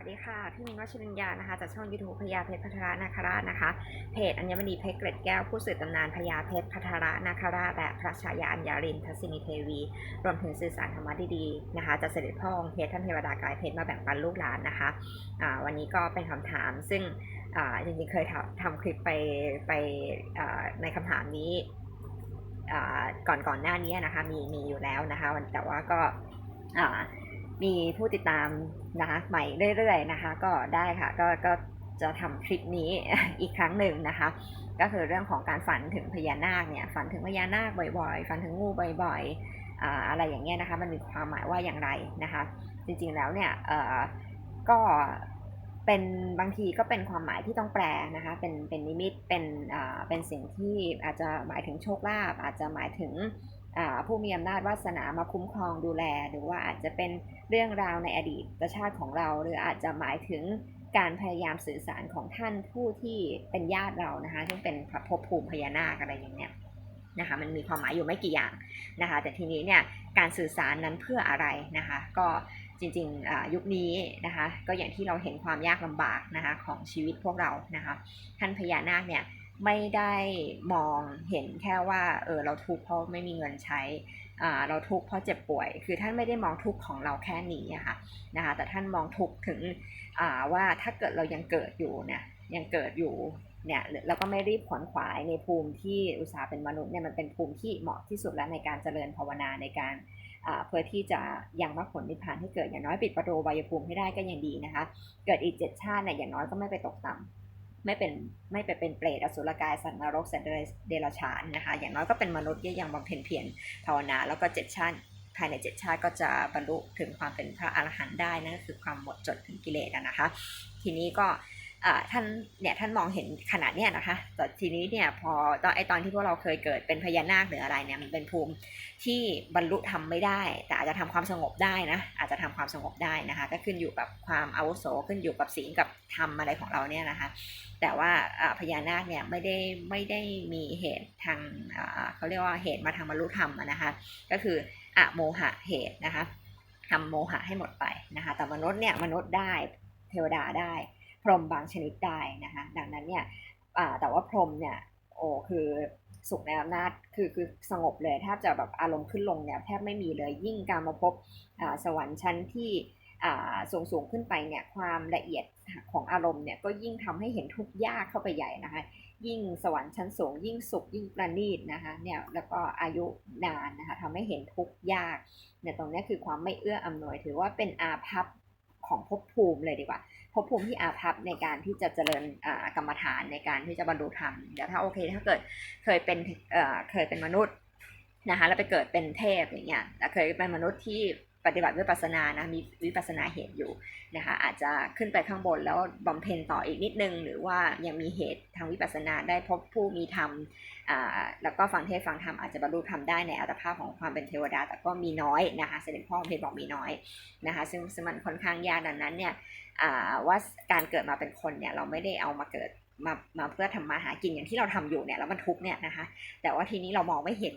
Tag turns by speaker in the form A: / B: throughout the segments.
A: วัสดีค่ะ พี่มินวัชรินยานะคะ จากช่องยูทูบพญาเพชรพัทรานาคราชนะคะ เพจอัญมณีเพชรเกร็ดแก้วผู้สื่อตำนานพญาเพชรพัทรานาคราชและพระชายาอัญญารินทศินีเทวี รวมถึงสื่อสารธรรมะดีๆนะคะจากเสด็จพ่อองค์เพชรท่านเทวดากายเพชรมาแบ่งปันลูกหลานนะคะอ่าวันนี้ก็เป็นคำถามซึ่งจริงๆเคยทำคลิปไปไปในคำถามนี้ก่อนก่อนหน้านี้นะคะมีมีอยู่แล้วนะคะแต่ว่าก็ มีผู้ติดตามนะคะใหม่เรื่อยๆนะคะ ก็ได้ค่ะก็ก็จะทำคลิปนี้อีกครั้งหนึ่งนะคะ ก็คือเรื่องของการฝันถึงพญานาคเนี่ยฝันถึงพญานาคบ่อยๆ ฝันถึงงูบ่อยๆออะไรอย่างเงี้ยนะคะ มันมีความหมายว่าอย่างไรนะคะ จริงๆแล้วเนี่ยเออก็เป็นบางทีก็เป็นความหมายที่ต้องแปลนะคะ เป็นเป็นนิมิตเป็นอ่าเป็นสิ่งที่อาจจะหมายถึงโชคลาภอาจจะหมายถึง ผู้มีอำนาจวาสนามาคุ้มครองดูแล หรือว่าอาจจะเป็นเรื่องราวในอดีตชาติของเรา หรืออาจจะหมายถึงการพยายามสื่อสารของท่านผู้ที่เป็นญาติเรานะคะซึ่งเป็นพระภพภูมิพญานาคอะไรอย่างเงี้ยนะคะมันมีความหมายอยู่ไม่กี่อย่างนะคะ แต่ทีนี้เนี่ยการสื่อสารนั้นเพื่ออะไรนะคะ ก็จริงๆยุคนี้นะคะ ก็อย่างที่เราเห็นความยากลำบากนะคะของชีวิตพวกเรานะคะ ท่านพญานาคเนี่ย ไม่ได้มองเห็นแค่ว่าเออเราทุกข์เพราะไม่มีเงินใช้อ่าเราทุกข์เพราะเจ็บป่วย คือท่านไม่ได้มองทุกข์ของเราแค่นี้อะค่ะนะคะแต่ท่านมองทุกข์ถึงอ่าว่าถ้าเกิดเรายังเกิดอยู่เนี่ยยังเกิดอยู่เนี่ยเราก็ไม่รีบขวนขวายในภูมิที่อุตสาห์เป็นมนุษย์เนี่ยมันเป็นภูมิที่เหมาะที่สุดแล้วในการเจริญภาวนาในการอ่าเพื่อที่จะยังมรรคผลนิพพานให้เกิดอย่างน้อยปิดประตูวายภูมิให้ได้ก็ยังดีนะคะ เกิดอีกเจ็ดชาติเนี่ยอย่างน้อยก็ไม่ไปตกต่ำ ไม่เป็นไม่ไปเป็นเปรตอสุรกายสัตว์นรกสัตว์เดรัจฉานนะคะ อย่างน้อยก็เป็นมนุษย์ที่ยังบำเพ็ญเพียรภาวนา แล้วก็เจ็ดชาติภายในเจ็ดชาติก็จะบรรลุถึงความเป็นพระอรหันต์ได้นั่นก็คือความหมดจดถึงกิเลสนะคะ ทีนี้ก็ ท่านเนี่ยท่านมองเห็นขนาดเนี้ยนะคะแต่ทีนี้เนี่ยพอตอนไอตอนที่พวกเราเคยเกิดเป็นพญานาคหรืออะไรเนี่ยมันเป็นภูมิที่บรรลุทำไม่ได้ แต่อาจจะทำความสงบได้นะอาจจะทำความสงบได้นะคะ ก็ขึ้นอยู่กับความอาวุโสขึ้นอยู่กับศีลกับธรรมอะไรของเราเนี่ยนะคะ แต่ว่าพญานาคเนี่ยไม่ได้ไม่ได้มีเหตุทางเขาเรียกว่าเหตุมาทางบรรลุธรรมนะคะก็คืออะโมหะเหตุนะคะทำโมหะให้หมดไปนะคะแต่มนุษย์เนี่ยมนุษย์ได้เทวดาได้ รมบางชนิดได้นะคะดังนั้นเนี่ยแต่ว่าพรมเนี่ยโอ้คือสุขในอำนาจคือคือสงบเลยแทบจะแบบอารมณ์ขึ้นลงเนี่ยแทบไม่มีเลยยิ่งการมาพบอ่าสวรรค์ชั้นที่อ่าสูงสูงขึ้นไปเนี่ยความละเอียดของอารมณ์เนี่ยก็ยิ่งทำให้เห็นทุกข์ยากเข้าไปใหญ่นะคะยิ่งสวรรค์ชั้นสูง ยิ่งสุขยิ่งประณีตนะคะเนี่ยแล้วก็อายุนานนะคะทำให้เห็นทุกข์ยากเนี่ยตรงนี้คือความไม่เอื้ออำนวยถือว่าเป็นอาภัพ ของภพภูมิเลยดีกว่าภพภูมิที่อาภัพในการที่จะเจริญกรรมฐานในการที่จะบรรลุธรรมเดี๋ยวถ้าโอเคถ้าเกิดเคยเป็นเอ่อเคยเป็นมนุษย์นะคะแล้วไปเกิดเป็นเทพอย่างเงี้ยแต่เคยเป็นมนุษย์ที่ ปฏิบัติวิปัสสนานะมีวิปัสสนาเหตุอยู่นะคะอาจจะขึ้นไปข้างบนแล้วบำเพ็ญต่ออีกนิดนึง หรือว่ายังมีเหตุทางวิปัสสนาได้พบผู้มีธรรมแล้วก็ฟังเทศฟังธรรมอาจจะบรรลุธรรมได้ในอัตภาพของความเป็นเทวดา แต่ก็มีน้อยนะคะเสด็จพ่อเพชรบอกมีน้อยนะคะซึ่งมันค่อนข้างยากดังนั้นเนี่ย ว่าการเกิดมาเป็นคนเนี่ยเราไม่ได้เอามาเกิดมามาเพื่อทำมาหากินอย่างที่เราทำอยู่เนี่ยแล้วมันทุกเนี่ยนะคะ แต่ว่าทีนี้เรามองไม่เห็น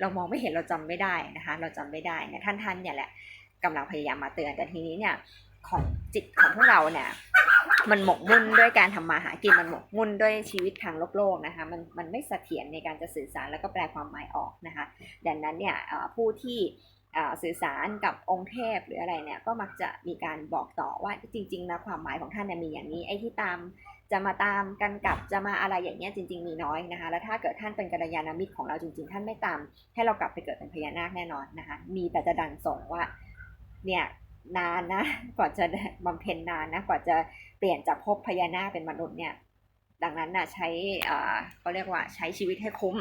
A: เรามองไม่เห็นเราจำไม่ได้นะคะ เราจำไม่ได้เนี่ยท่านท่านเนี่ยแหละกำลังพยายามมาเตือนแต่ทีนี้เนี่ยของจิตของพวกเราเนี่ยมันหมกมุ่นด้วยการทำมาหากินมันหมกมุ่นด้วยชีวิตทางโลกโลกนะคะมันมันไม่เสถียรในการจะสื่อสารแล้วก็แปลความหมายออกนะคะ ดังนั้นเนี่ยผู้ที่ สื่อสารกับองค์เทพหรืออะไรเนี่ยก็มักจะมีการบอกต่อว่าจริงๆนะความหมายของท่านเนี่ยมีอย่างนี้ไอ้ที่ตามจะมาตามกันกลับจะมาอะไรอย่างเงี้ยจริง ๆ มีน้อยนะคะ แล้วถ้าเกิดท่านเป็นกัลยาณมิตรของเราจริง ๆ ท่านไม่ตาม ให้เรากลับไปเกิดเป็นพญานาคแน่นอนนะคะ มีแต่จะดันส่งว่าเนี่ยนานนะกว่าจะบำเพ็ญนานนะกว่าจะเปลี่ยนจากภพพญานาคเป็นมนุษย์เนี่ยดังนั้นนะใช้อ่าเขาเรียกว่าใช้ชีวิตให้คุ้ม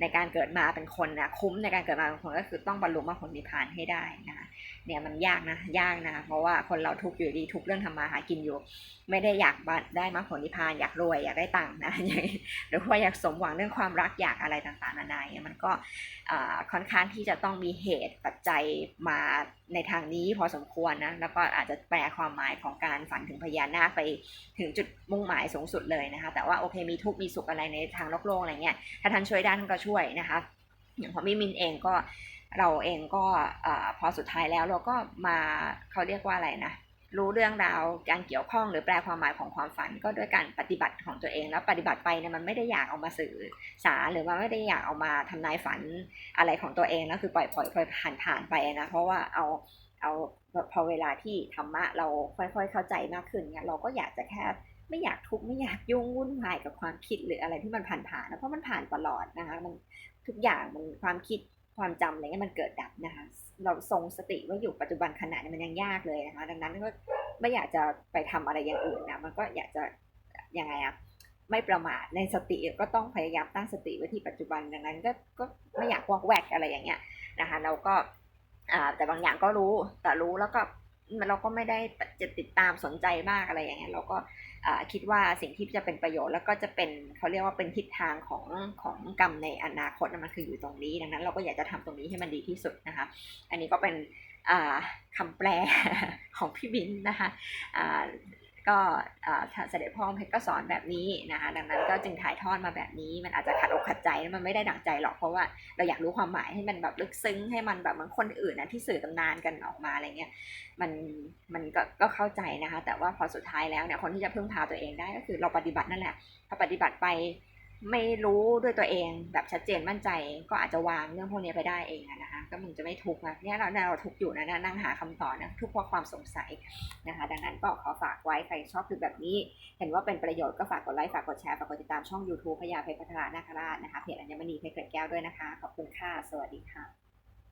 A: ในการเกิดมาเป็นคนนะคุ้มในการเกิดมาเป็นคนก็คือต้องบรรลุมรรคผลนิพพานให้ได้นะคะเนี่ยมันยากนะยากนะเพราะว่าคนเราทุกอยู่ดีทุกเรื่องทำมาหากินอยู่ ไม่ได้อยากได้มรรคผลนิพพานอยากรวยอยากได้ตังค์นะอย่างหรือว่าอยากสมหวังเรื่องความรักอยากอะไรต่างๆนานาเนี่ยมันก็ค่อนข้างที่จะต้องมีเหตุปัจจัยมา ในทางนี้พอสมควรนะ แล้วก็อาจจะแปลความหมายของการฝันถึงพญานาคไปถึงจุดมุ่งหมายสูงสุดเลยนะคะ แต่ว่าโอเคมีทุกมีสุขอะไรในทางโลกโลกอะไรเงี้ย ถ้าท่านช่วยได้ท่านก็ช่วยนะคะ อย่างของมิมินเองก็เราเองก็อพอสุดท้ายแล้วเราก็มาเขาเรียกว่าอะไรนะ รู้เรื่องราวการเกี่ยวข้องหรือแปลความหมายของความฝัน ก็ด้วยการปฏิบัติของตัวเองแล้วปฏิบัติไปเนี่ยมันไม่ได้อยากเอามาสื่อสารหรือว่าไม่ได้อยากเอามาทำนายฝันอะไรของตัวเองแล้วคือปล่อยปล่อยปล่อยผ่านผ่านไปนะเพราะว่าเอาเอาพอเวลาที่ธรรมะเราค่อย ๆ เข้าใจมากขึ้นเนี่ยเราก็อยากจะแค่ไม่อยากทุกข์ไม่อยากยุ่งวุ่นวายกับความคิดหรืออะไรที่มันผ่านผ่านนะเพราะมันผ่านตลอดนะคะมันทุกอย่างมันความคิด ความจำอะไรเงี้ยมันเกิดดับนะคะ เราทรงสติว่าอยู่ปัจจุบันขณะเนี่ยมันยังยากเลยนะคะ ดังนั้นก็ไม่อยากจะไปทำอะไรอย่างอื่นนะมันก็อยากจะยังไงอะไม่ประมาทในสติก็ต้องพยายามตั้งสติไว้ที่ปัจจุบันดังนั้นก็ก็ไม่อยากวอกแวกอะไรอย่างเงี้ยนะคะเราก็อ่าแต่บางอย่างก็รู้แต่รู้แล้วก็เราก็ไม่ได้จะติดตามสนใจมากอะไรอย่างเงี้ยเราก็ คิดว่าสิ่งที่จะเป็นประโยชน์แล้วก็จะเป็นเขาเรียกว่าเป็นทิศทางของของกรรมในอนาคตมันคืออยู่ตรงนี้ ดังนั้นเราก็อยากจะทำตรงนี้ให้มันดีที่สุดนะคะ อันนี้ก็เป็นคำคำแปลของพี่บินนะคะ ก็เสด็จพ่อเพชรก็สอนแบบนี้นะคะดังนั้นก็จึงถ่ายทอดมาแบบนี้มันอาจจะขัดอกขัดใจมันไม่ได้ดั่งใจหรอกเพราะว่าเราอยากรู้ความหมายให้มันแบบลึกซึ้งให้มันแบบเหมันคนอื่นนะที่สื่อตำนานกันออกมาอะไรเงี้ยมันมันก็ก็เข้าใจนะคะ แต่ว่าพอสุดท้ายแล้วเนี่ยคนที่จะพึ่งพาตัวเองได้ก็คือเราปฏิบัตินั่นแหละพอปฏิบัติไป ไม่รู้ด้วยตัวเองแบบชัดเจนมั่นใจก็อาจจะวางเรื่องพวกนี้ไปได้เองนะคะก็มึงจะไม่ทุกข์นะเนี่ยเราเนี่ยเราทุกข์อยู่นะนั่งหาคำตอบนะทุกข์เพราะความสงสัยนะคะ ดังนั้นก็ขอฝากไว้ใครชอบคลิปแบบนี้ เห็นว่าเป็นประโยชน์ก็ฝากกดไลค์ฝากกดแชร์ฝากกดติดตามช่อง YouTube พยาเพชรพัฒนานาคราชนะคะเพจอัญมณีเพชรเกร็ดแก้วด้วยนะคะ ขอบคุณค่ะสวัสดีค่ะ